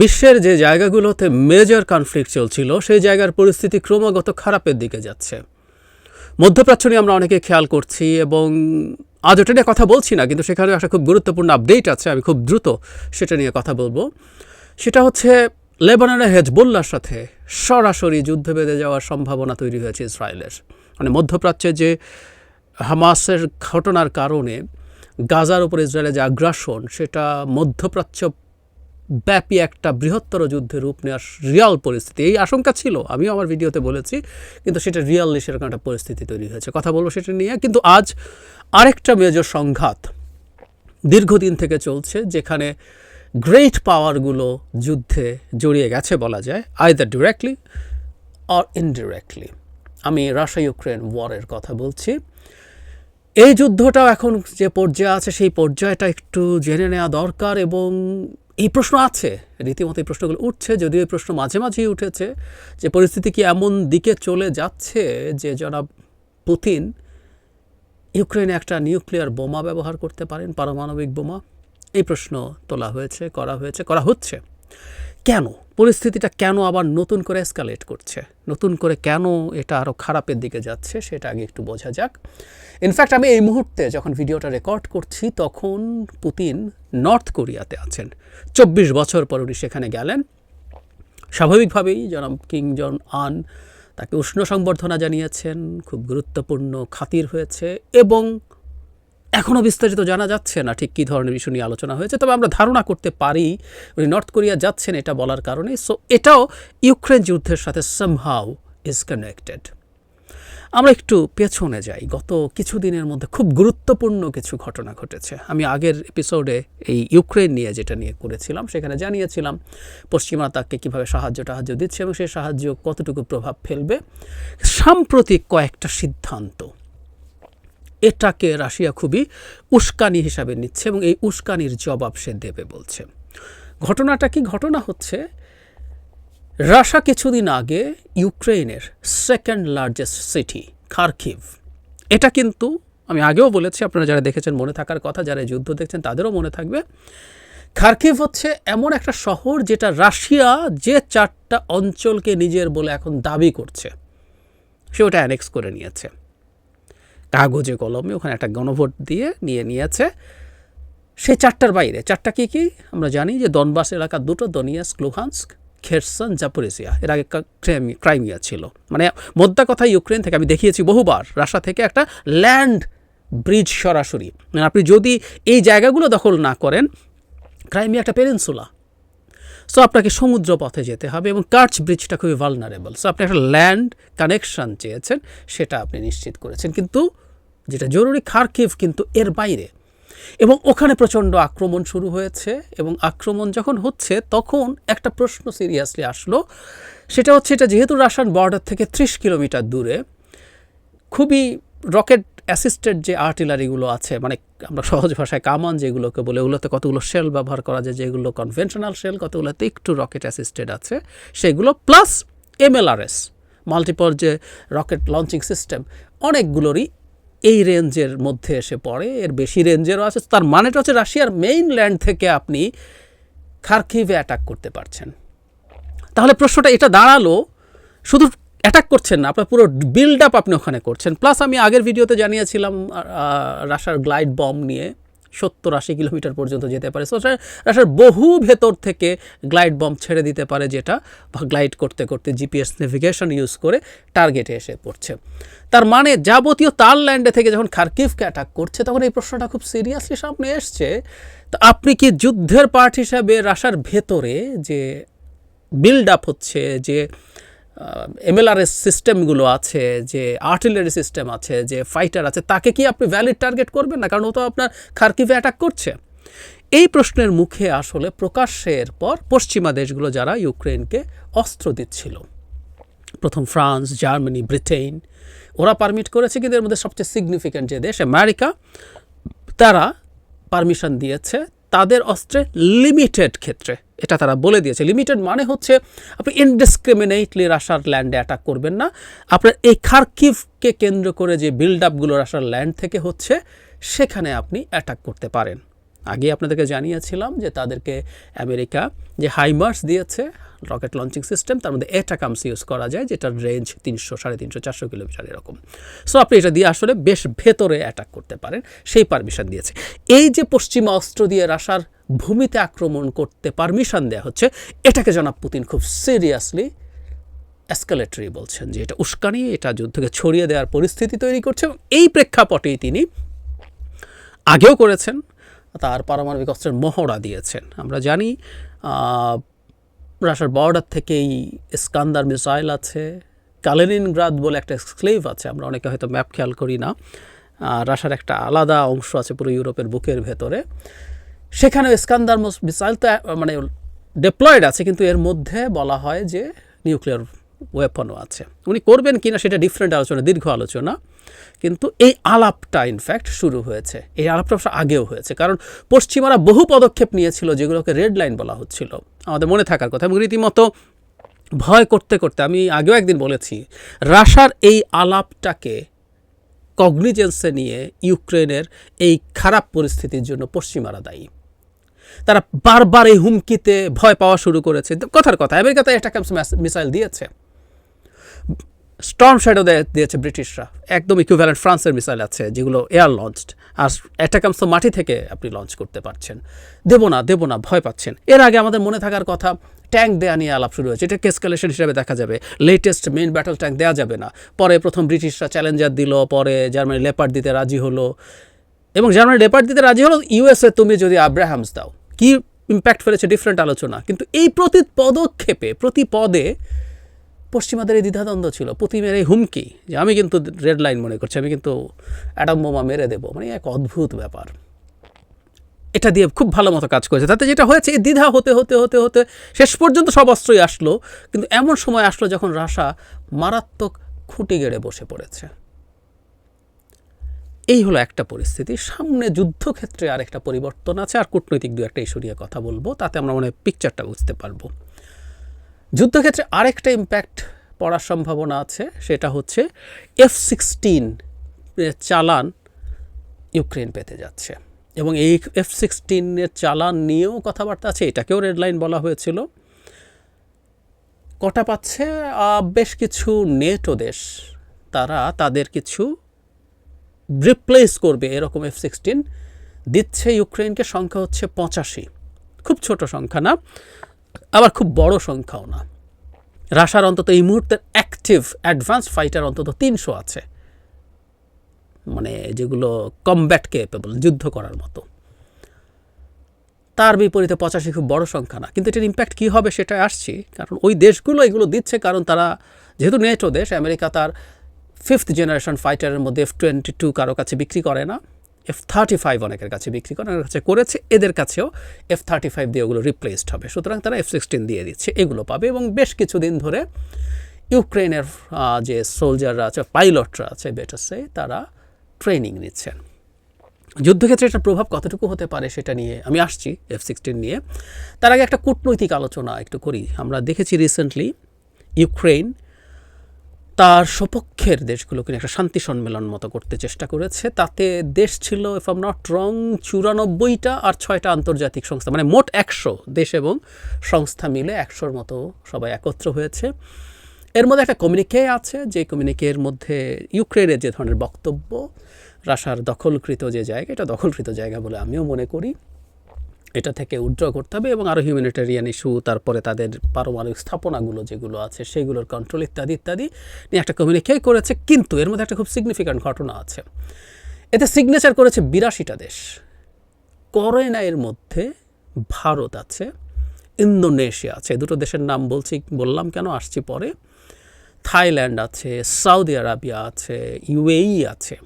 বিশ্বের যে জায়গাগুলোতে মেজর কনফ্লিক্ট চলছিল, সেই জায়গার পরিস্থিতি ক্রমাগত খারাপের দিকে যাচ্ছে। মধ্যপ্রাচ্য নিয়ে আমরা অনেকে খেয়াল করছি এবং আজ ওটা নিয়ে কথা বলছি না, কিন্তু সেখানে একটা খুব গুরুত্বপূর্ণ আপডেট আছে, আমি খুব দ্রুত সেটা নিয়ে কথা বলব। সেটা হচ্ছে লেবাননের হেজবুল্লার সাথে সরাসরি যুদ্ধ বেঁধে যাওয়ার সম্ভাবনা তৈরি হয়েছে ইসরায়েলের। মানে মধ্যপ্রাচ্যে যে হামাসের ঘটনার কারণে গাজার উপর ইসরায়েলের যে আগ্রাসন, সেটা মধ্যপ্রাচ্য ব্যাপী একটা বৃহত্তর যুদ্ধের রূপ নেওয়ার রিয়াল পরিস্থিতি। এই আশঙ্কা ছিল, আমিও আমার ভিডিওতে বলেছি, কিন্তু সেটা রিয়ালি সেরকম একটা পরিস্থিতি তৈরি হয়েছে। কথা বলব সেটা নিয়ে, কিন্তু আজ আরেকটা মেজর সংঘাত দীর্ঘদিন থেকে চলছে, যেখানে গ্রেট পাওয়ারগুলো যুদ্ধে জড়িয়ে গেছে বলা যায় আইদার ডিরেক্টলি অর ইনডিরেক্টলি আমি রাশিয়া ইউক্রেন ওয়ারের কথা বলছি। এই যুদ্ধটাও এখন যে পর্যায়ে আছে, সেই পর্যায়টা একটু জেনে নেওয়া দরকার এবং এই প্রশ্ন আছে। রীতিমতো এই প্রশ্নগুলো উঠছে, যদিও এই প্রশ্ন মাঝে মাঝেই উঠেছে যে পরিস্থিতি কি এমন দিকে চলে যাচ্ছে যে জনাব পুতিন ইউক্রেনে একটা নিউক্লিয়ার বোমা ব্যবহার করতে পারেন, পারমাণবিক বোমা? এই প্রশ্ন তোলা হয়েছে, করা হয়েছে, করা হচ্ছে। কেন? পরিস্থিতিটা কেন আবার নতুন করে এসকালেট করছে? নতুন করে কেন এটা আরও খারাপের দিকে যাচ্ছে সেটা আগে একটু বোঝা যাক। ইনফ্যাক্ট আমি এই মুহূর্তে যখন ভিডিওটা রেকর্ড করছি, তখন পুতিন নর্থ কোরিয়াতে আছেন। চব্বিশ বছর পর উনি সেখানে গেলেন। স্বাভাবিকভাবেই জনাব কিং জন আন তাকে উষ্ণ সংবর্ধনা জানিয়েছেন, খুব গুরুত্বপূর্ণ খাতির হয়েছে এবং এখনও বিস্তারিত জানা যাচ্ছে না ঠিক কী ধরনের ইস্যু নিয়ে আলোচনা হয়েছে, তবে আমরা ধারণা করতে পারি উনি নর্থ কোরিয়া যাচ্ছেন এটা বলার কারণে। সো এটাও ইউক্রেন যুদ্ধের সাথে সামহাউ ইজ কানেক্টেড আমরা একটু পেছনে যাই। গত কিছুদিনের মধ্যে খুব গুরুত্বপূর্ণ কিছু ঘটনা ঘটেছে। আমি আগের এপিসোডে এই ইউক্রেন নিয়ে যেটা নিয়ে করেছিলাম, সেখানে জানিয়েছিলাম পশ্চিমা তাকে কীভাবে সাহায্য টাহায্য দিচ্ছে এবং সেই সাহায্য কতটুকু প্রভাব ফেলবে। সাম্প্রতিক কয়েকটা সিদ্ধান্ত। এটাকে রাশিয়া খুবই উস্কানি হিসাবে নিচ্ছে এবং এই উস্কানির জবাব সে দেবে বলছে। ঘটনাটা কি? ঘটনা হচ্ছে, রাশা কিছুদিন আগে ইউক্রেনের সেকেন্ড লার্জেস্ট সিটি খার্কিভ এটা কিন্তু আমি আগেও বলেছি, আপনারা যারা দেখেছেন মনে থাকার কথা, যারা যুদ্ধ দেখছেন তাদেরও মনে থাকবে। খার্কিভ হচ্ছে এমন একটা শহর যেটা রাশিয়া যে চারটা অঞ্চলকে নিজের বলে এখন দাবি করছে। সে ওটা অ্যানেক্স করে নিয়েছে। কাগজে কলমে ওখানে একটা গণভোট দিয়ে নিয়ে নিয়েছে। সেই চারটার বাইরে। চারটা কী কী? আমরা জানি যে দনবাস এলাকা দুটো দনিয়াস ক্লুহান্স্ক খেরসন, জাপোরেসিয়া। এর আগে ক্রাইমি- ক্রাইমিয়া ছিল। মানে মোদ্দা কথা ইউক্রেন থেকে আমি দেখিয়েছি বহুবার। রাশা থেকে একটা ল্যান্ড ব্রিজ সরাসরি। মানে আপনি যদি এই জায়গাগুলো দখল না করেন, ক্রাইমিয়া একটা পেনিনসুলা। সো আপনাকে সমুদ্র পথে যেতে হবে এবং কার্চ ব্রিজটা খুবই ভালনারেবল সো আপনি একটা ল্যান্ড কানেকশন চেয়েছেন, সেটা আপনি নিশ্চিত করেছেন। কিন্তু যেটা জরুরি খার্কিভ কিন্তু এর বাইরে। এবং ওখানে প্রচণ্ড আক্রমণ শুরু হয়েছে এবং আক্রমণ যখন হচ্ছে, তখন একটা প্রশ্ন সিরিয়াসলি আসলো। সেটা হচ্ছে এটা যেহেতু রাশিয়ান বর্ডার থেকে ত্রিশ কিলোমিটার দূরে, খুবই রকেট অ্যাসিস্টেড যে আর্টিলারিগুলো আছে মানে আমরা সহজ ভাষায় কামান যেগুলোকে বলে, ওগুলোতে কতগুলো শেল ব্যবহার করা যায়, যেগুলো কনভেনশনাল শেল কতগুলোতে একটু রকেট অ্যাসিস্টেড আছে, সেগুলো প্লাস এমএলআরএস মাল্টিপল যে রকেট লঞ্চিং সিস্টেম অনেকগুলোরই এই রেঞ্জের মধ্যে এসে পড়ে, এর বেশি রেঞ্জেরও আছে। তার মানেটা হচ্ছে রাশিয়ার মেইন ল্যান্ড থেকে আপনি খারকিভে অ্যাটাক করতে পারছেন। তাহলে প্রশ্নটা এটা দাঁড়াল, শুধু অ্যাটাক করছেন না, আপনার পুরো বিল্ড আপ আপনি ওখানে করছেন। প্লাস আমি আগের ভিডিওতে জানিয়েছিলাম রাশার গ্লাইড বম নিয়ে। সত্তর আশি কিলোমিটার পর্যন্ত যেতে পারে। সো রাশার বহু ভেতর থেকে গ্লাইড বম ছেড়ে দিতে পারে যেটা গ্লাইড করতে করতে জিপিএস নেভিগেশন ইউজ করে টার্গেটে এসে পড়ছে। তার মানে যাবতীয় তার ল্যান্ডে থেকে যখন খার্কিভকে অ্যাটাক করছে, তখন এই প্রশ্নটা খুব সিরিয়াসলি সামনে এসছে। তো আপনি কি যুদ্ধের পার্ট হিসাবে রাশার ভেতরে যে বিল্ড আপ হচ্ছে, যে এমএলআরএস সিস্টেমগুলো আছে, যে আর্টিলারি সিস্টেম আছে, যে ফাইটার আছে, তাকে কি আপনি ভ্যালিড টার্গেট করবেন না? কারণ ও তো আপনার খার্কিভে অ্যাটাক করছে। এই প্রশ্নের মুখে আসলে প্রকাশ্যের পর পশ্চিমা দেশগুলো যারা ইউক্রেনকে অস্ত্র দিচ্ছিল। প্রথম ফ্রান্স, জার্মানি ব্রিটেন ওরা পারমিট করেছে কিন্তু এর মধ্যে সবচেয়ে সিগনিফিক্যান্ট যে দেশ, আমেরিকা, তারা পারমিশন দিয়েছে তাদের অস্ত্রে লিমিটেড ক্ষেত্রে। এটা তারা বলে দিয়েছে। লিমিটেড মানে হচ্ছে আপনি ইনডিসক্রিমিনেটলি রাশার ল্যান্ডে অ্যাটাক করবেন না। আপনার এই খার্কিভকে কেন্দ্র করে যে বিল্ড আপগুলো রাশার ল্যান্ড থেকে হচ্ছে, সেখানে আপনি অ্যাটাক করতে পারেন। আগে আপনাদেরকে জানিয়েছিলাম যে তাদেরকে আমেরিকা যে হাইমার্স দিয়েছে রকেট লঞ্চিং সিস্টেম তার মধ্যে এটাকামস ইউজ করা যায়, যেটার রেঞ্জ তিনশো, সাড়ে তিনশো, চারশো কিলোমিটার এরকম। সো আপনি এটা দিয়ে আসলে বেশ ভেতরে অ্যাটাক করতে পারেন, সেই পারমিশন দিয়েছে। এই যে পশ্চিমা অস্ত্র দিয়ে রাশার ভূমিতে আক্রমণ করতে পারমিশন দেওয়া হচ্ছে। এটাকে জনাব পুতিন খুব সিরিয়াসলি এসকালেটরি বলছেন যে এটা উস্কানি এটা যুদ্ধকে ছড়িয়ে দেওয়ার পরিস্থিতি তৈরি করছে এবং এই প্রেক্ষাপটেই তিনি আগেও করেছেন তার পারমাণবিক অস্ত্রের মহড়া দিয়েছেন। আমরা জানি আহ, রাশিয়ার বর্ডার থেকেই স্কান্দার মিসাইল আছে কালেনিনগ্রাদ বলে একটা স্ক্লেভ আছে আমরা অনেকে হয়তো ম্যাপ খেয়াল করি না। আহ, রাশিয়ার একটা আলাদা অংশ আছে পুরো ইউরোপের বুকের ভেতরে। সেখানে স্কান্দার মিসাইল তো মানে ডেপ্লয়েড আছে, কিন্তু এর মধ্যে বলা হয় যে নিউক্লিয়ার ওয়েপনও আছে। উনি করবেন কিনা সেটা ডিফারেন্ট আলোচনা, দীর্ঘ আলোচনা। কিন্তু এই আলাপটা ইনফ্যাক্ট শুরু হয়েছে। এই আলাপটা আগেও হয়েছে। কারণ পশ্চিমারা বহু পদক্ষেপ নিয়েছিল যেগুলোকে রেড লাইন বলা হচ্ছিল। আমাদের মনে থাকার কথা। এবং রীতিমতো ভয় করতে করতে, আমি আগেও একদিন বলেছি, রাশার এই আলাপটাকে কগনিজেন্সে নিয়ে ইউক্রেনের এই খারাপ পরিস্থিতির জন্য পশ্চিমারা দায়ী। তারা বারবার এই হুমকিতে ভয় পাওয়া শুরু করেছে। কথার কথা আমেরিকাতে অ্যাটাকামস মিসাইল দিয়েছে। স্টর্ম শ্যাডো দিয়েছে ব্রিটিশরা। একদম ইকুইভ্যালেন্ট ফ্রান্সের মিসাইল আছে, যেগুলো এয়ার লঞ্চড আর অ্যাটাকামস মাটি থেকে আপনি লঞ্চ করতে পারছেন। দেবো না দেবো না, ভয় পাচ্ছেন। এর আগে আমাদের মনে থাকার কথা, ট্যাঙ্ক দেয়া নিয়ে আলাপ শুরু হয়েছে। এটা কেসকালেশন হিসেবে দেখা যাবে। লেটেস্ট মেন ব্যাটল ট্যাঙ্ক দেওয়া যাবে না। পরে প্রথম ব্রিটিশরা চ্যালেঞ্জার দিল, পরে জার্মানি লেপার্ড দিতে রাজি হলো। এবং জার্মানি লেপার্ড দিতে রাজি হলো ইউএসএ তুমি যদি আব্রাহামস দাও। কি ইম্প্যাক্ট ফেলেছে ডিফারেন্ট আলোচনা। কিন্তু এই প্রতি পদক্ষেপে, প্রতি পদে পশ্চিমাদের এই দ্বিধাদ্বন্দ্ব ছিল। পুতিমের এই হুমকি যে আমি কিন্তু রেড লাইন মনে করছি, আমি কিন্তু অ্যাটম বোমা মেরে দেবো। মানে এক অদ্ভুত ব্যাপার। এটা দিয়ে খুব ভালো মতো কাজ করেছে। তাতে যেটা হয়েছে, এই দ্বিধা হতে হতে হতে হতে শেষ পর্যন্ত সব অস্ত্রই আসলো। কিন্তু এমন সময় আসলো যখন রাশা মারাত্মক খুঁটি গেড়ে বসে পড়েছে। এই হলো একটা পরিস্থিতি। সামনে যুদ্ধক্ষেত্রে আরেকটা পরিবর্তন আছে। আর কূটনৈতিক দু একটা ইস্যু নিয়ে কথা বলব, তাতে আমরা মনে পিকচারটা বুঝতে পারব। যুদ্ধক্ষেত্রে আরেকটা ইম্প্যাক্ট পড়ার সম্ভাবনা আছে, সেটা হচ্ছে এফ সিক্সটিন চালান ইউক্রেন পেতে যাচ্ছে। এবং এই এফ সিক্সটিনের চালান নিয়েও কথাবার্তা আছে, এটাকেও রেড লাইন বলা হয়েছিল। কটা পাচ্ছে? বেশ কিছু নেটো দেশ, তারা তাদের কিছু রিপ্লেস করবে এরকম এফ সিক্সটিন দিচ্ছে ইউক্রেনকে সংখ্যা হচ্ছে পঁচাশি। খুব ছোট সংখ্যা না, আবার খুব বড় সংখ্যাও না। রাশার অন্তত এই মুহূর্তের অ্যাক্টিভ অ্যাডভান্স ফাইটার অন্তত তিনশো আছে। মানে যেগুলো কমব্যাট কেপেবল যুদ্ধ করার মতো। তার বিপরীতে পঁচাশি খুব বড় সংখ্যা না। কিন্তু এটার ইম্প্যাক্ট কী হবে সেটা আসছি, কারণ ওই দেশগুলো এগুলো দিচ্ছে কারণ তারা, যেহেতু নেটো দেশ, আমেরিকা তার ফিফথ জেনারেশন ফাইটারের মধ্যে এফ টোয়েন্টি টু কারও কাছে বিক্রি করে না এফ থার্টি ফাইভ অনেকের কাছে বিক্রি করে, অনেকের কাছে করেছে, এদের কাছেও এফ থার্টি ফাইভ দিয়ে ওগুলো রিপ্লেসড হবে। সুতরাং তারা এফ সিক্সটিন দিয়ে দিচ্ছে, এগুলো পাবে এবং বেশ কিছুদিন ধরে ইউক্রেনের যে সোলজাররা আছে পাইলটরা আছে বেটাসে তারা ট্রেনিং নিচ্ছেন যুদ্ধক্ষেত্রে এটার প্রভাব কতটুকু হতে পারে সেটা নিয়ে আমি আসছি এফ সিক্সটিন নিয়ে। তার আগে একটা কূটনৈতিক আলোচনা একটু করি। আমরা দেখেছি রিসেন্টলি ইউক্রেন তার সপক্ষের দেশগুলোকে একটা শান্তি সম্মেলন মতো করতে চেষ্টা করেছে। তাতে দেশ ছিল ইফ আম নট রং চুরানব্বইটা আর ছয়টা আন্তর্জাতিক সংস্থা মানে মোট একশো দেশ এবং সংস্থা মিলে একশোর মতো সবাই একত্র হয়েছে। এর মধ্যে একটা কমিউনিকে আছে, যে কমিউনিকের মধ্যে ইউক্রেনের যে ধরনের বক্তব্য, রাশার দখলকৃত যে জায়গা, এটা দখলকৃত জায়গা বলে আমিও মনে করি। এটা থেকে উইথড্র করতে হবে এবং আরও হিউম্যানিটেরিয়ান ইস্যু তারপরে তাদের পারমাণবিক স্থাপনাগুলো যেগুলো আছে সেগুলোর কন্ট্রোল ইত্যাদি ইত্যাদি নিয়ে একটা কমিউনিকে করেছে, কিন্তু এর মধ্যে একটা খুব সিগনিফিক্যান্ট ঘটনা আছে। এতে সিগনেচার করেছে বিরাশিটা দেশ। করে না এর মধ্যে ভারত আছে, ইন্দোনেশিয়া আছে দুটো দেশের নাম বলছি, বললাম কেন, আসছি পরে। থাইল্যান্ড আছে সৌদি আরাবিয়া আছে, ইউএই আছে।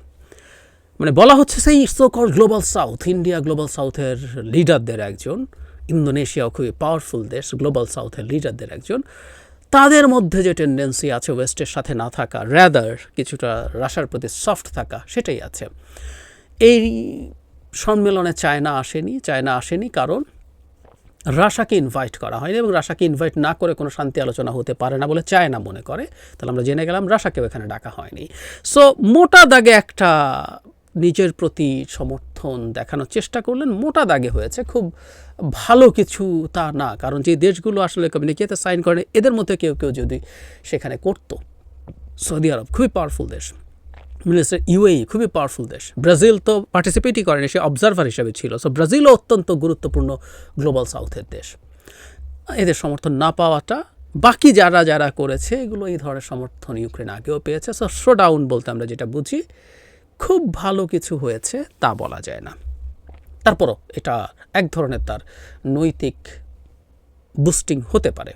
মানে বলা হচ্ছে সেই so call global south India global সাউথের লিডারদের একজন ইন্দোনেশিয়াও খুবই পাওয়ারফুল দেশ গ্লোবাল সাউথের লিডারদের একজন। তাদের মধ্যে যে টেন্ডেন্সি আছে ওয়েস্টের সাথে না থাকা র্যাদার কিছুটা রাশার প্রতি সফট থাকা, সেটাই আছে। এই সম্মেলনে চায়না আসেনি চায়না আসেনি কারণ রাশাকে ইনভাইট করা হয়নি এবং রাশাকে ইনভাইট না করে কোনো শান্তি আলোচনা হতে পারে না বলে চায়না মনে করে। তাহলে আমরা জেনে গেলাম রাশাকেও এখানে ডাকা হয়নি। সো মোটা দাগে একটা নিজের প্রতি সমর্থন দেখানোর চেষ্টা করলেন। মোটা দাগে হয়েছে, খুব ভালো কিছু তা না, কারণ যে দেশগুলো আসলে কমিউনিকেতে সাইন করে, এদের মধ্যে কেউ কেউ যদি সেখানে করতো। সৌদি আরব খুবই পাওয়ারফুল দেশ। মিলেছে ইউএই খুবই পাওয়ারফুল দেশ। ব্রাজিল তো পার্টিসিপেটই করেনি, সে অবজারভার হিসেবে ছিল। সো ব্রাজিলও অত্যন্ত গুরুত্বপূর্ণ গ্লোবাল সাউথের দেশ। এদের সমর্থন না পাওয়াটা, বাকি যারা যারা করেছে, এগুলো এই ধরনের সমর্থন ইউক্রেন আগেও পেয়েছে। সো শো ডাউন বলতে আমরা যেটা বুঝি খুব ভালো কিছু হয়েছে তা বলা যায় না। তারপরও এটা এক ধরনের তার নৈতিক বুস্টিং হতে পারে।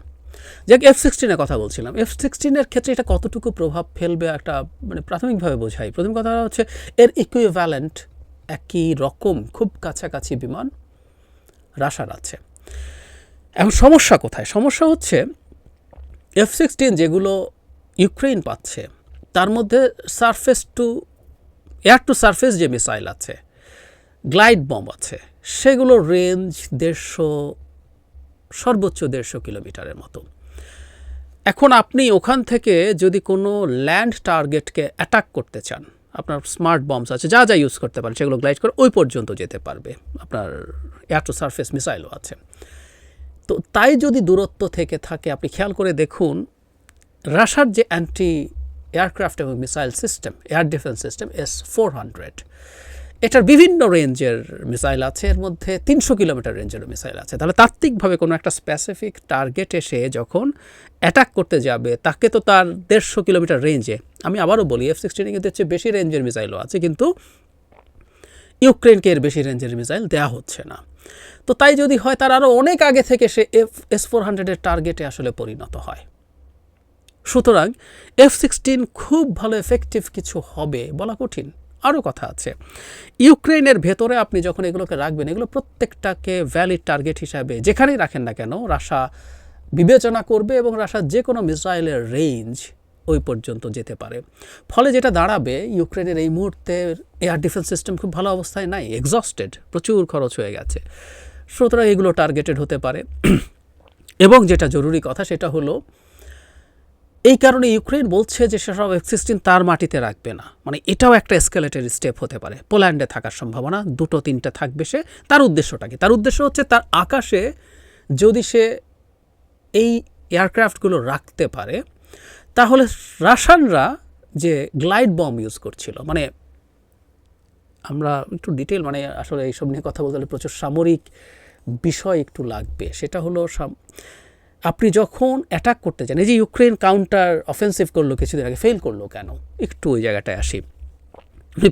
যাকে এফ সিক্সটিনের কথা বলছিলাম এফ সিক্সটিনের ক্ষেত্রে এটা কতটুকু প্রভাব ফেলবে একটা মানে প্রাথমিকভাবে বোঝাই। প্রথম কথা হচ্ছে এর ইকুইভ্যালেন্ট একই রকম খুব কাছাকাছি বিমান রাশার আছে। এখন সমস্যা কোথায়? সমস্যা হচ্ছে এফ সিক্সটিন যেগুলো ইউক্রেন পাচ্ছে, তার মধ্যে surface to air to surface যে মিসাইল আছে গ্লাইড বম্ব আছে সেগুলোর রেঞ্জ দেড়শো, সর্বোচ্চ দেড়শো কিলোমিটারের মতো। এখন আপনি ওখান থেকে যদি কোনো ল্যান্ড টার্গেটকে অ্যাটাক করতে চান, আপনার স্মার্ট বম্বস আছে, যা যা ইউজ করতে পারেন, সেগুলো গ্লাইড করে ওই পর্যন্ত যেতে পারবে, আপনার এয়ার টু সারফেস মিসাইলও আছে। তো তাই যদি দূরত্ব থেকে থাকে, আপনি খেয়াল করে দেখুন, রাশার যে অ্যান্টি এয়ারক্রাফট এবং missile system air defence system S four hundred এটার বিভিন্ন রেঞ্জের মিসাইল আছে, এর মধ্যে তিনশো কিলোমিটার রেঞ্জেরও মিসাইল আছে। তাহলে তাত্ত্বিকভাবে কোনো একটা স্পেসিফিক টার্গেট এসে যখন অ্যাটাক করতে যাবে, তাকে তো তার দেড়শো কিলোমিটার রেঞ্জে আমি আবারও বলি এফ সিক্সটিনে কিন্তু চেয়ে বেশি রেঞ্জের মিসাইলও আছে, কিন্তু ইউক্রেনকে এর বেশি রেঞ্জের মিসাইল দেওয়া হচ্ছে না। তো তাই যদি হয়, তার আরও অনেক আগে থেকে সে এফ এস ফোর হান্ড্রেডের টার্গেটে আসলে পরিণত হয়। সুতরাং এফ সিক্সটিন খুব ভালো এফেক্টিভ কিছু হবে বলা কঠিন। আরও কথা আছে। ইউক্রেনের ভেতরে আপনি যখন এগুলোকে রাখবেন, এগুলো প্রত্যেকটাকে ভ্যালিড টার্গেট হিসাবে যেখানেই রাখেন না কেন, রাশা বিবেচনা করবে এবং রাশার যে কোনো মিসাইলের রেঞ্জ ওই পর্যন্ত যেতে পারে। ফলে যেটা দাঁড়াবে ইউক্রেনের এই মুহূর্তে এয়ার ডিফেন্স সিস্টেম খুব ভালো অবস্থায় নাই এক্সস্টেড প্রচুর খরচ হয়ে গেছে। সুতরাং এগুলো টার্গেটেড হতে পারে। এবং যেটা জরুরি কথা, সেটা হলো এই কারণে ইউক্রেন বলছে যে সেসব এফ সিক্সটিন তার মাটিতে রাখবে না। মানে এটাও একটা এসকেলেটের স্টেপ হতে পারে। পোল্যান্ডে থাকার সম্ভাবনা, দুটো, তিনটে থাকবে সে। তার উদ্দেশ্যটা কি? তার উদ্দেশ্য হচ্ছে তার আকাশে যদি সে এই এয়ারক্রাফটগুলো রাখতে পারে, তাহলে রাশানরা যে গ্লাইড বম ইউজ করছিল মানে আমরা একটু ডিটেল মানে আসলে এইসব নিয়ে কথা বলতে হলে প্রচুর সামরিক বিষয় একটু লাগবে। সেটা হলো আপনি যখন অ্যাটাক করতে চান এই যে ইউক্রেন কাউন্টার অফেন্সিভ করল কিছুদিন আগে ফেল করল কেন? একটু ওই জায়গাটায় আসি।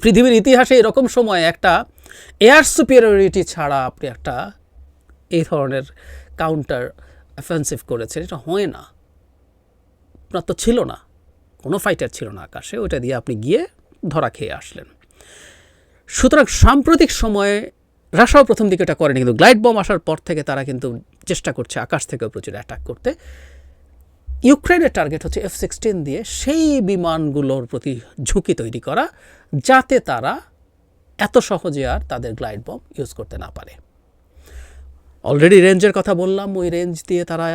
পৃথিবীর ইতিহাসে এরকম সময় একটা এয়ার সুপিরিয়রিটি ছাড়া আপনি একটা এই ধরনের কাউন্টার অফেন্সিভ করেছেন, এটা হয় না। আপনার তো ছিল না, কোনো ফাইটার ছিল না আকাশে, ওইটা দিয়ে আপনি গিয়ে ধরা খেয়ে আসলেন। সুতরাং সাম্প্রতিক সময়ে রাশাও প্রথম দিকে এটা করেনি, কিন্তু গ্লাইড বম আসার পর থেকে তারা কিন্তু চেষ্টা করছে আকাশ থেকেও প্রচুর অ্যাটাক করতে। ইউক্রেনের টার্গেট হচ্ছে এফ সিক্সটিন দিয়ে সেই বিমানগুলোর প্রতি ঝুঁকি তৈরি করা, যাতে তারা এত সহজে আর তাদের গ্লাইড বম ইউজ করতে না পারে। অলরেডি রেঞ্জের কথা বললাম, ওই রেঞ্জ দিয়ে তারা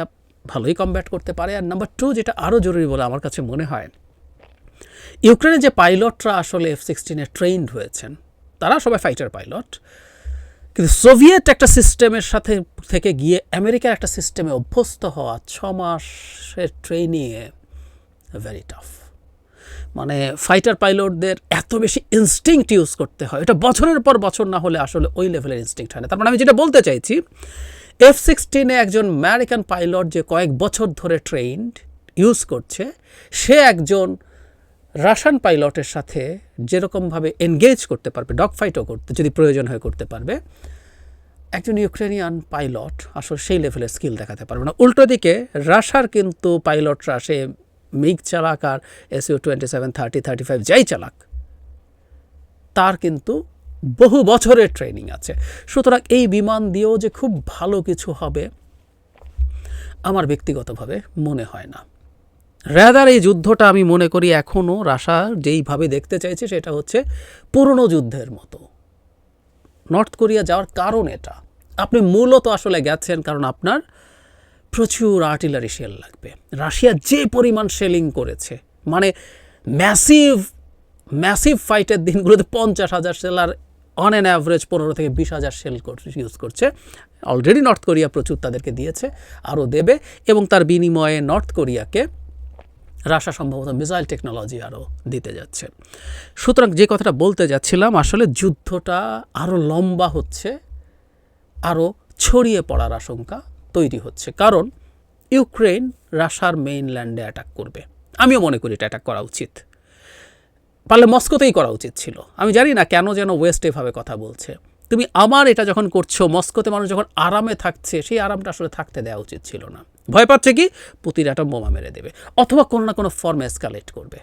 ভালোই কমব্যাট করতে পারে। আর নাম্বার টু যেটা আরও জরুরি বলে আমার কাছে মনে হয়, ইউক্রেনের যে পাইলটরা আসলে এফ সিক্সটিনে ট্রেইনড হয়েছেন, তারা সবাই ফাইটার পাইলট কিন্তু সোভিয়েত একটা সিস্টেমের সাথে থেকে গিয়ে আমেরিকার একটা সিস্টেমে অভ্যস্ত হওয়া ছ মাসের ট্রেনিংয়ে ভেরি টাফ মানে ফাইটার পাইলটদের এত বেশি ইনস্টিংক্ট ইউজ করতে হয়। এটা বছরের পর বছর না হলে আসলে ওই লেভেলের ইনস্টিংক্ট হয় না। তার মানে আমি যেটা বলতে চাইছি এফ সিক্সটিনে একজন আমেরিকান পাইলট যে কয়েক বছর ধরে ট্রেইনড ইউজ করছে, সে একজন রাশিয়ান পাইলটের সাথে যেরকমভাবে এনগেজ করতে পারবে ডগ ফাইটও করতে, যদি প্রয়োজন হয় করতে পারবে, একজন ইউক্রেনিয়ান পাইলট আসলে সেই লেভেলের স্কিল দেখাতে পারবে না। উল্টো দিকে রাশার কিন্তু পাইলটরা সে মিগ চালাক আর SU twenty seven thirty thirty five যাই চালাক, তার কিন্তু বহু বছরের ট্রেনিং আছে। সুতরাং এই বিমান দিয়েও যে খুব ভালো কিছু হবে, আমার ব্যক্তিগতভাবে মনে হয় না। র্যাদার এই যুদ্ধটা আমি মনে করি এখনও রাশা যেইভাবে দেখতে চাইছে সেটা হচ্ছে পুরনো যুদ্ধের মতো। নর্থ কোরিয়া যাওয়ার কারণ এটা। আপনি মূলত আসলে গেছেন কারণ আপনার প্রচুর আর্টিলারি শেল লাগবে। রাশিয়া যে পরিমাণ শেলিং করেছে মানে ম্যাসিভ ম্যাসিভ ফাইটের দিনগুলোতে পঞ্চাশ হাজার সেলার অন অ্যান অ্যাভারেজ পনেরো থেকে বিশ হাজার সেল ইউজ করছে। অলরেডি নর্থ কোরিয়া প্রচুর তাদেরকে দিয়েছে, আরও দেবে এবং তার বিনিময়ে নর্থ কোরিয়াকে রাশা সম্ভবত মিসাইল টেকনোলজি আরও দিতে যাচ্ছে। সুতরাং যে কথাটা বলতে যাচ্ছিলাম, আসলে যুদ্ধটা আরও লম্বা হচ্ছে, আরও ছড়িয়ে পড়ার আশঙ্কা তৈরি হচ্ছে। কারণ ইউক্রেন রাশার মেইনল্যান্ডে অ্যাটাক করবে। আমিও মনে করি এটা অ্যাটাক করা উচিত। পারলে মস্কোতেই করা উচিত ছিল। আমি জানি না কেন যেন ওয়েস্ট এভাবে কথা বলছে। তুমি আমার এটা যখন করছ, মস্কোতে মানুষ যখন আরামে থাকছে, সেই আরামটা আসলে থাকতে দেওয়া উচিত ছিল না। ভয় পাচ্ছে কি? পুতির একটা বোমা মেরে দেবে, অথবা কোনো না কোনো ফর্মে এসকালেট করবে।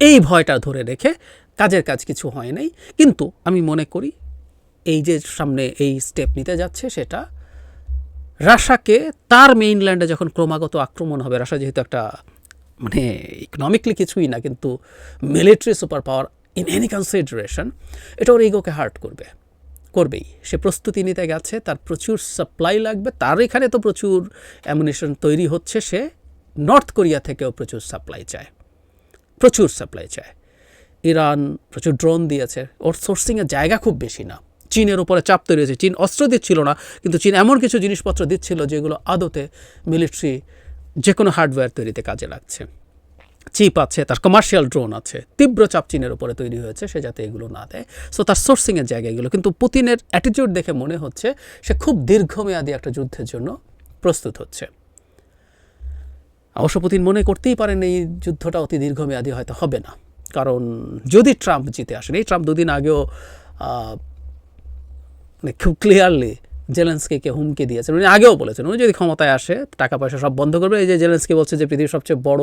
এই ভয়টা ধরে রেখে কাজের কাজ কিছু হয় নাই। কিন্তু আমি মনে করি, এই যে সামনে এই স্টেপ নিতে যাচ্ছে সেটা, রাশাকে তার মেইনল্যান্ডে যখন ক্রমাগত আক্রমণ হবে, রাশা যেহেতু একটা মানে ইকোনমিকলি কিছুই না, কিন্তু military super power in any consideration এটা ওর ইগোকে হার্ট করবে। করবেই। সে প্রস্তুতি নিতে গেছে, তার প্রচুর সাপ্লাই লাগবে, তার এখানে তো প্রচুর অ্যামুনেশন তৈরি হচ্ছে, সে নর্থ কোরিয়া থেকেও প্রচুর সাপ্লাই চায়। প্রচুর সাপ্লাই চায়। ইরান প্রচুর ড্রোন দিয়েছে, ওর সোর্সিংয়ের জায়গা খুব বেশি না। চীনের উপরে চাপ তৈরি হয়েছে, চীন অস্ত্র দিচ্ছিল না, কিন্তু চীন এমন কিছু জিনিসপত্র দিচ্ছিল যেগুলো আদতে মিলিটারি যে কোনো হার্ডওয়্যার তৈরিতে কাজে লাগছে। চিপ আছে, তার কমার্শিয়াল ড্রোন আছে, তীব্র চাপ চীনের উপরে তৈরি হয়েছে, সে যাতে এগুলো না দেয়। সো তার সোর্সিংয়ের জায়গা এগুলো। কিন্তু পুতিনের অ্যাটিটিউড দেখে মনে হচ্ছে সে খুব দীর্ঘমেয়াদী একটা যুদ্ধের জন্য প্রস্তুত হচ্ছে। অবশ্য পুতিন মনে করতেই পারেন এই যুদ্ধটা অতি দীর্ঘমেয়াদী হয়তো হবে না। কারণ যদি ট্রাম্প জিতে আসেন, এই ট্রাম্প দুদিন আগেও মানে খুব ক্লিয়ারলি জেলেন্সকিকে হুমকি দিয়েছেন। উনি আগেও বলেছেন, উনি যদি ক্ষমতায় আসে, টাকা পয়সা সব বন্ধ করবে। এই যে জেলেন্সকি বলছে যে পৃথিবীর সবচেয়ে বড়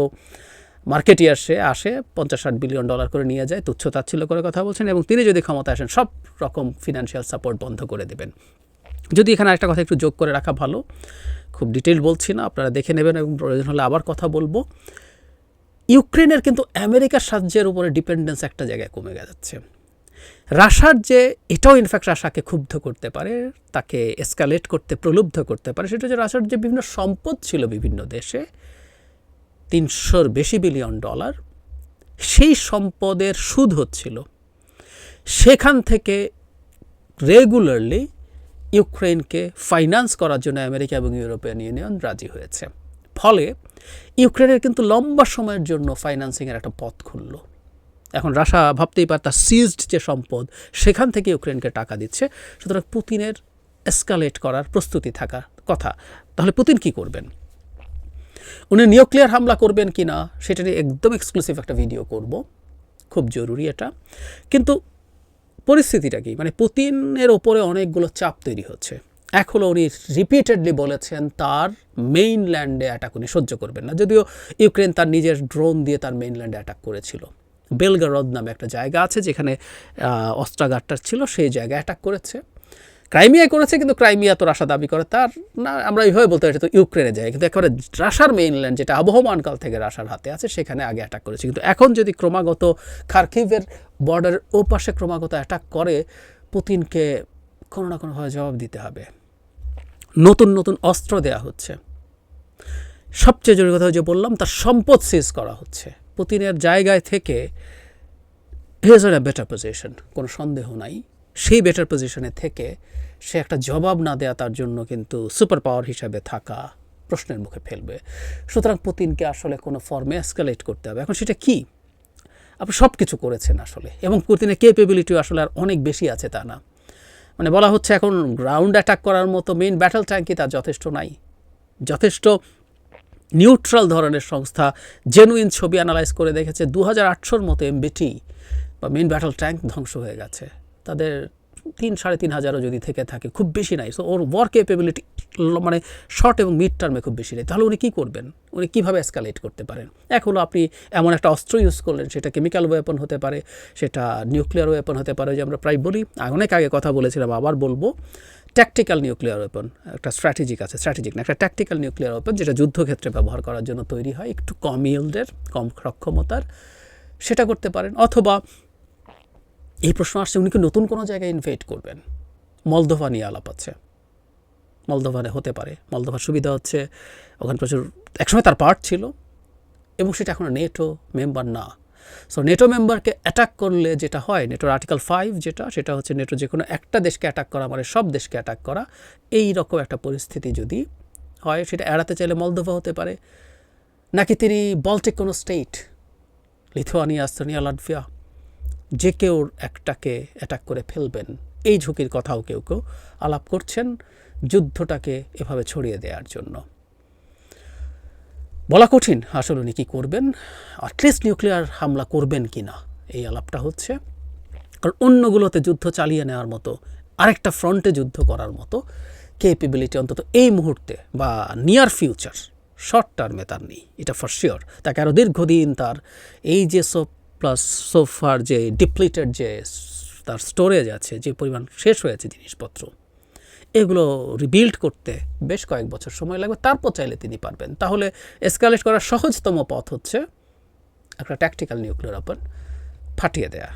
মার্কেটিয়ার সে আসে, পঞ্চাশ ষাট বিলিয়ন ডলার করে নিয়ে যায়, তুচ্ছ তাচ্ছিল্য করে কথা বলছেন এবং তিনি যদি ক্ষমতা আসেন, সব রকম ফিনান্সিয়াল সাপোর্ট বন্ধ করে দেবেন। যদি এখানে একটা কথা একটু যোগ করে রাখা ভালো, খুব ডিটেল বলছি না, আপনারা দেখে নেবেন এবং প্রয়োজন হলে আবার কথা বলব। ইউক্রেনের কিন্তু আমেরিকার সাহায্যের উপরে ডিপেন্ডেন্স একটা জায়গায় কমে যাচ্ছে রাশার যে, এটাও ইনফ্যাক্ট রাশাকে ক্ষুব্ধ করতে পারে, তাকে এসকালেট করতে, প্রলুব্ধ করতে পারে, সেটা হচ্ছে রাশার যে বিভিন্ন সম্পদ ছিল বিভিন্ন দেশে তিনশোর বেশি বিলিয়ন ডলার, সেই সম্পদের সুদ হচ্ছিল। সেখান থেকে রেগুলারলি ইউক্রেনকে ফাইন্যান্স করার জন্য আমেরিকা এবং ইউরোপিয়ান ইউনিয়ন রাজি হয়েছে। ফলে ইউক্রেনের কিন্তু লম্বা সময়ের জন্য ফাইন্যান্সিংয়ের একটা পথ খুলল। এখন রাশা ভাবতেই পারে তার সিজড যে সম্পদ, সেখান থেকে ইউক্রেনকে টাকা দিচ্ছে। সুতরাং পুতিনের এসকালেট করার প্রস্তুতি থাকার কথা। তাহলে পুতিন কি করবেন? উনি নিউক্লিয়ার হামলা করবেন কি না সেটা নিয়ে একদম এক্সক্লুসিভ একটা ভিডিও করব। খুব জরুরি এটা। কিন্তু পরিস্থিতিটা কি? মানে পুতিনের ওপরে অনেকগুলো চাপ তৈরি হচ্ছে। এক হলো উনি রিপিটেডলি বলেছেন তার মেইনল্যান্ডে অ্যাটাক উনি সহ্য করবেন না। যদিও ইউক্রেন তার নিজের ড্রোন দিয়ে তার মেইনল্যান্ডে অ্যাটাক করেছিল। বেলগারদ নামে একটা জায়গা আছে যেখানে অস্ত্রাগারটা ছিল, সেই জায়গায় অ্যাটাক করেছে। ক্রাইমিয়ায় করেছে, কিন্তু ক্রাইমিয়া তো রাশা দাবি করে, তার না, আমরা এইভাবে বলতে পারি তো ইউক্রেনে যায়, কিন্তু একেবারে রাশার মেইনল্যান্ড যেটা আবহমানকাল থেকে রাশার হাতে আছে, সেখানে আগে অ্যাটাক করেছে। কিন্তু এখন যদি ক্রমাগত খার্কিভের বর্ডারের ওপাশে ক্রমাগত অ্যাটাক করে, পুতিনকে কোনো না কোনোভাবে জবাব দিতে হবে। নতুন নতুন অস্ত্র দেয়া হচ্ছে। সবচেয়ে জরুরি কথা যে বললাম, তার সম্পদ সিজ করা হচ্ছে। পুতিনের জায়গায় থেকে হিজ এ বেটার পজিশন কোনো সন্দেহ নাই। সেই বেটার পজিশনে থেকে সে একটা জবাব না দেয়া তার জন্য কিন্তু সুপার পাওয়ার হিসাবে থাকা প্রশ্নের মুখে ফেলবে। সুতরাং পুতিনকে আসলে কোনো ফর্মে এসকালেট করতে হবে। এখন সেটা কি? আপনি সব কিছু করেছেন আসলে এবং পুতিনের কেপেবিলিটিও আসলে আর অনেক বেশি আছে তা না। মানে বলা হচ্ছে এখন গ্রাউন্ড অ্যাটাক করার মতো মেইন ব্যাটল ট্যাঙ্কই তার যথেষ্ট নাই। যথেষ্ট নিউট্রাল ধরনের সংস্থা জেনুইন ছবি অ্যানালাইজ করে দেখেছে দু হাজার আটশোর মতো এমবিটি বা মেইন ব্যাটল ট্যাঙ্ক ধ্বংস হয়ে গেছে। তাদের তিন, সাড়ে তিন হাজারও যদি থেকে থাকে, খুব বেশি নাই। সো ওর ওয়ার্ক ক্যাপেবিলিটি মানে শর্ট এবং মিড টার্মে খুব বেশি নেই। তাহলে উনি কী করবেন? উনি কীভাবে এসকালেট করতে পারেন? এক হলো আপনি এমন একটা অস্ত্র ইউজ করলেন, সেটা কেমিক্যাল ওয়েপন হতে পারে, সেটা নিউক্লিয়ার ওয়েপন হতে পারে যে আমরা প্রায় বলি। অনেক আগে কথা বলেছিলাম, আবার বলব। ট্যাকটিক্যাল নিউক্লিয়ার ওয়েপন একটা স্ট্র্যাটেজিক আছে স্ট্র্যাটেজিক না, একটা ট্যাকটিক্যাল নিউক্লিয়ার ওয়েপন যেটা যুদ্ধক্ষেত্রে ব্যবহার করার জন্য তৈরি হয়, একটু কম ইল্ডের কম সক্ষমতার, সেটা করতে পারেন। অথবা এই প্রশ্ন আসছে, উনি কি নতুন কোনো জায়গায় ইনভাইট করবেন? মলদোভা নিয়ে আলাপ আছে। মলদোভারে হতে পারে। মলদোভার সুবিধা হচ্ছে, ওখানে প্রচুর, একসময় তার পার্ট ছিল, এবং সেটা এখন নেটো মেম্বার না। সো নেটো মেম্বারকে অ্যাটাক করলে যেটা হয় নেটোর আর্টিকেল ফাইভ যেটা, সেটা হচ্ছে নেটো যে কোনো একটা দেশকে অ্যাটাক করা মানে সব দেশকে অ্যাটাক করা। এই রকম একটা পরিস্থিতি যদি হয়, সেটা এড়াতে চাইলে মলদোভা হতে পারে। নাকি তিনি বলটিক কোনো স্টেট লিথুয়ানিয়া আস্তনিয়া লাটভিয়া যে কেউ একটাকে অ্যাটাক করে ফেলবেন। এই ঝুঁকির কথাও কেউ কেউ আলাপ করছেন যুদ্ধটাকে এভাবে ছড়িয়ে দেওয়ার জন্য। বলা কঠিন আসলে উনি কী করবেন অ্যাটলিস্ট নিউক্লিয়ার হামলা করবেন কি না এই আলাপটা হচ্ছে। কারণ অন্যগুলোতে যুদ্ধ চালিয়ে নেওয়ার মতো, আরেকটা ফ্রন্টে যুদ্ধ করার মতো কেপেবিলিটি অন্তত এই মুহূর্তে বা নিয়ার ফিউচার শর্ট টার্মে তার নেই, এটা ফর শিওর তাকে আরও দীর্ঘদিন তার এই যে সো প্লাস সোফার যে ডিপ্লিটেড যে তার স্টোরেজ আছে, যে পরিমাণ শেষ হয়েছে জিনিসপত্র, এগুলো রিবিল্ড করতে বেশ কয়েক বছর সময় লাগবে। তারপর চাইলে তিনি পারবেন। তাহলে এসকালেট করার সহজতম পথ হচ্ছে একটা ট্যাকটিক্যাল নিউক্লিয়ার ওপেন ফাটিয়ে দেয়া।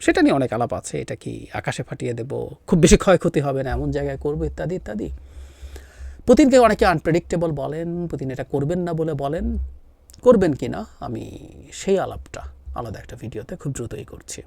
সেটা নিয়ে অনেক আলাপ আছে, এটা কি আকাশে ফাটিয়ে দেব, খুব বেশি ক্ষয়ক্ষতি হবে না, এমন জায়গায় করব, ইত্যাদি ইত্যাদি। পুতিনকে অনেকে আনপ্রেডিক্টেবল বলেন, পুতিন এটা করবেন না বলে বলেন, করবেন কি না, আমি সেই আলাপটা আলাদা একটা ভিডিওতে খুব দ্রুতই করছি।